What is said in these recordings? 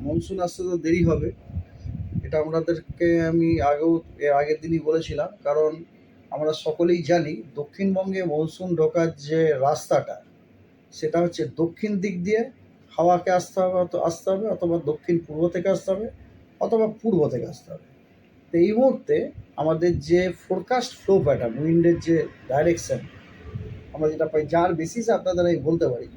Monsoon আসতে তো দেরি হবে। এটা আমাদেরকে আমি আগেও, এর আগের দিনই বলেছিলাম, কারণ আমরা সকলেই জানি দক্ষিণবঙ্গে মনসুন ঢোকার যে রাস্তাটা, সেটা হচ্ছে দক্ষিণ দিক দিয়ে হাওয়াকে আসতে হবে, অত- আসতে হবে, অথবা দক্ষিণ পূর্ব থেকে আসতে হবে, অথবা পূর্ব থেকে আসতে হবে। তো এই মুহূর্তে আমাদের যে ফোরকাস্ট ফ্লো প্যাটার্ন উইন্ডের যে ডাইরেকশন আমরা যেটা পাই, যার বেসিসে আপনাদের আমি বলতে পারি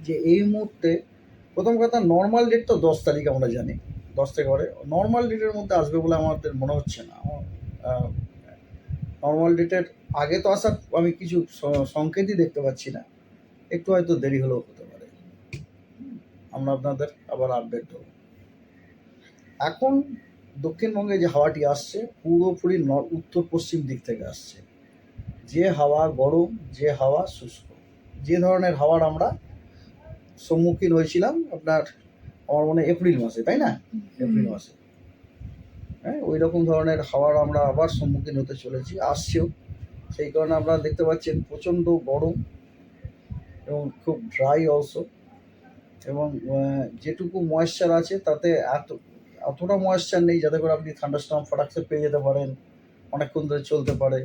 যে এই মুহূর্তে প্রথম কথা নর্মাল ডেট তো দশ তারিখ আমরা জানি। দশ থেকে পরে নর্মাল ডেটের মধ্যে আসবে বলে আমাদের মনে হচ্ছে না। নর্মাল ডেটের আগে তো আসার আমি কিছু সংকেতই দেখতে পাচ্ছি না। একটু হয়তো দেরি হলেও হতে পারে। আমরা আপনাদের আবার আপডেট দেবো। এখন দক্ষিণবঙ্গে যে হাওয়াটি আসছে, পুরোপুরি উত্তর পশ্চিম দিক থেকে আসছে। যে হাওয়া গরম, যে হাওয়া শুষ্ক। যে ধরনের হাওয়ার আমরা সম্মুখীন হয়েছিলাম আপনার আমার মনে হয় এপ্রিল মাসে তাই না? এপ্রিল মাসে। হ্যাঁ ওই রকম ধরনের হাওয়ার আমরা আবার সম্মুখীন হতে চলেছি আসছেও। সেই কারণে আপনারা দেখতে পাচ্ছেন প্রচণ্ড গরম এবং খুব ড্রাই অলসো এবং যেটুকু ময়েশ্চার আছে তাতে এত এতটা ময়েশ্চার নেই যাতে করে আপনি থান্ডারস্টর্ম ফটাকসে পেয়ে যেতে পারেন অনেকক্ষণ ধরে চলতে পারে।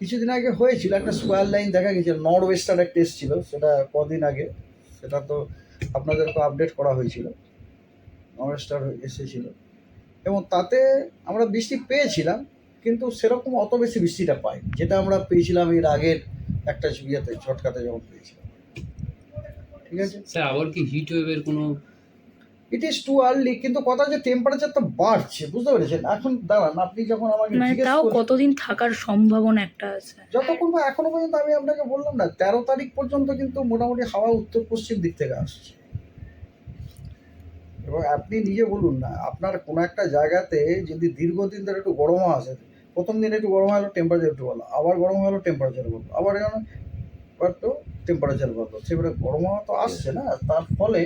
কিছুদিন আগে হয়েছিল একটা স্কোয়ার লাইন দেখা গেছিল নর্থ ওয়েস্টার একটা এসেছিল সেটা কদিন আগে। সেটা তো আপনাদেরকে আপডেট করা হয়েছিল। ওয়েস্টার এসেছিল। এবং তাতে আমরা বৃষ্টি পেয়েছিলাম, কিন্তু সেরকম অত বেশি বৃষ্টিটা পাই যেটা আমরা পেয়েছিলাম এর আগের একটা ইয়েতে ছটকাতে যখন পেয়েছিলাম। ঠিক আছে? স্যার, আবার কি হিট ওয়েভের কোনো ইট ইজ টু আর্লি কিন্তু কথা যে টেম্পারেচারটা বাড়ছে বুঝতে পেরেছেন? এখন দাঁড়ান আপনি যখন আমাকে মানে তাও কতদিন থাকার সম্ভাবনা একটা আছে? যতক্ষণ না এখনও পর্যন্ত আমি আপনাকে বললাম না তেরো তারিখ পর্যন্ত কিন্তু মোটামুটি হাওয়া উত্তর পশ্চিম দিক থেকে আসছে। এবং আপনি নিজে বলুন না আপনার কোনো একটা জায়গাতে যদি দীর্ঘদিন ধরে একটু গরম আসে প্রথম দিন একটু গরম হলো টেম্পারেচার একটু ভালো আবার গরম হলো টেম্পারেচার ভালো আবার এখানে একটু টেম্পারেচার ভালো সেবারে গরম হাওয়া তো আসছে না তার ফলে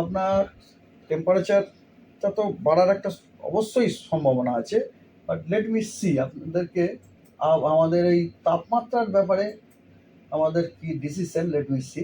আপনার টেম্পারেচারটা তো বাড়ার একটা অবশ্যই সম্ভাবনা আছে বাট লেট মি সি আপনাদেরকে আমাদের এই তাপমাত্রার ব্যাপারে আমাদের কি ডিসিশন লেট মি সি